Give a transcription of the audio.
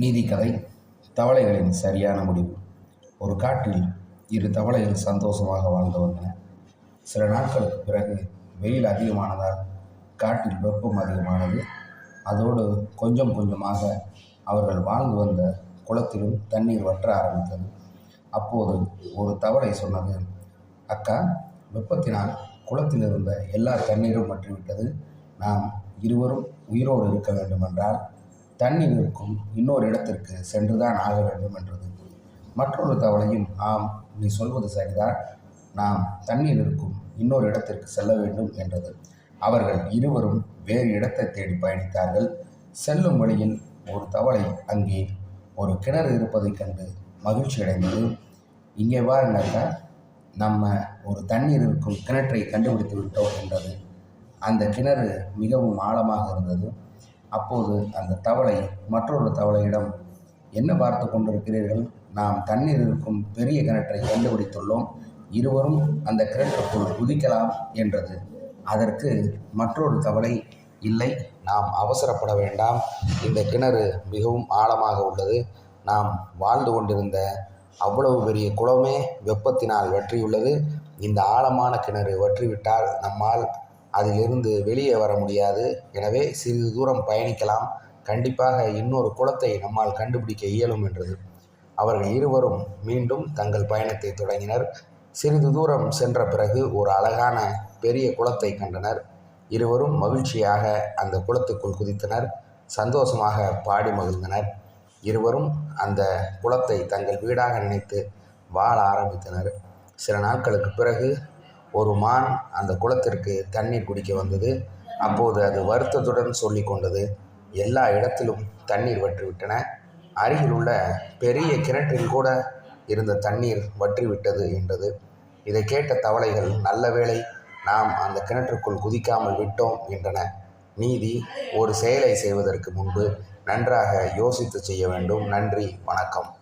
நீதிக்கதை தவளைகளின் சரியான முடிவு. ஒரு காட்டில் இரு தவளைகள் சந்தோஷமாக வாழ்ந்து வந்தன. சில நாட்களுக்கு பிறகு வெயில் அதிகமானதால் காட்டில் வெப்பம் அதிகமானது. அதோடு கொஞ்சம் கொஞ்சமாக அவர்கள் வாழ்ந்து வந்த குளத்திலும் தண்ணீர் வற்ற ஆரம்பித்தது. அப்போது ஒரு தவளை சொன்னது அக்கா வெப்பத்தினால் குளத்தில் இருந்த எல்லா தண்ணீரும் வற்றிவிட்டது. நாம் இருவரும் உயிரோடு இருக்க வேண்டுமென்றால் தண்ணீர் இருக்கும் இன்னொரு இடத்திற்கு சென்றுதான் ஆக வேண்டும் என்றது. மற்றொரு தவளையும் ஆம் நீ சொல்வது சரிதான். நாம் தண்ணீர் இருக்கும் இன்னொரு இடத்திற்கு செல்ல வேண்டும் என்றது. அவர்கள் இருவரும் வேறு இடத்தை தேடி பயணித்தார்கள். செல்லும் வழியில் ஒரு தவளை அங்கே ஒரு கிணறு இருப்பதைக் கண்டு மகிழ்ச்சி அடைந்தது. இங்கே பாருங்கக்கா நம்ம ஒரு தண்ணீர் இருக்கும் கிணற்றை கண்டுபிடித்து விட்டோம் என்றது. அந்த கிணறு மிகவும் ஆழமாக இருந்தது. அப்போது அந்த தவளை மற்றொரு தவளையிடம் என்ன பார்த்து கொண்டிருக்கிறீர்கள்? நாம் தண்ணீர் இருக்கும் பெரிய கிணற்றை கண்டுபிடித்துள்ளோம். இருவரும் அந்த கிணற்றுக்குள் குதிக்கலாம் என்றது. அதற்கு மற்றொரு தவளை இல்லை. நாம் அவசரப்பட வேண்டாம். இந்த கிணறு மிகவும் ஆழமாக உள்ளது. நாம் வாழ்ந்து கொண்டிருந்த அவ்வளவு பெரிய குளமே வெப்பத்தினால் வற்றியுள்ளது. இந்த ஆழமான கிணறு வற்றிவிட்டால் நம்மால் அதிலிருந்து வெளியே வர முடியாது. எனவே சிறிது தூரம் பயணிக்கலாம். கண்டிப்பாக இன்னொரு குளத்தை நம்மால் கண்டுபிடிக்க இயலும் என்றது. அவர்கள் இருவரும் மீண்டும் தங்கள் பயணத்தை தொடங்கினர். சிறிது தூரம் சென்ற பிறகு ஒரு அழகான பெரிய குளத்தை கண்டனர். இருவரும் மகிழ்ச்சியாக அந்த குளத்துக்குள் குதித்தனர். சந்தோஷமாக பாடி மகிழ்ந்தனர். இருவரும் அந்த குளத்தை தங்கள் வீடாக நினைத்து வாழ ஆரம்பித்தனர். சில நாட்களுக்கு பிறகு ஒரு மான் அந்த குளத்திற்கு தண்ணீர் குடிக்க வந்தது. அப்போது அது வருத்தத்துடன் சொல்லி கொண்டது. எல்லா இடத்திலும் தண்ணீர் வற்றிவிட்டன. அருகில் உள்ள பெரிய கிணற்றில் கூட இருந்த தண்ணீர் வற்றிவிட்டது என்றது. இதை கேட்ட தவளைகள் நல்ல வேளை நாம் அந்த கிணற்றுக்குள் குதிக்காமல் விட்டோம் என்றன. நீதி ஒரு செயலை செய்வதற்கு முன்பு நன்றாக யோசித்து செய்ய வேண்டும். நன்றி வணக்கம்.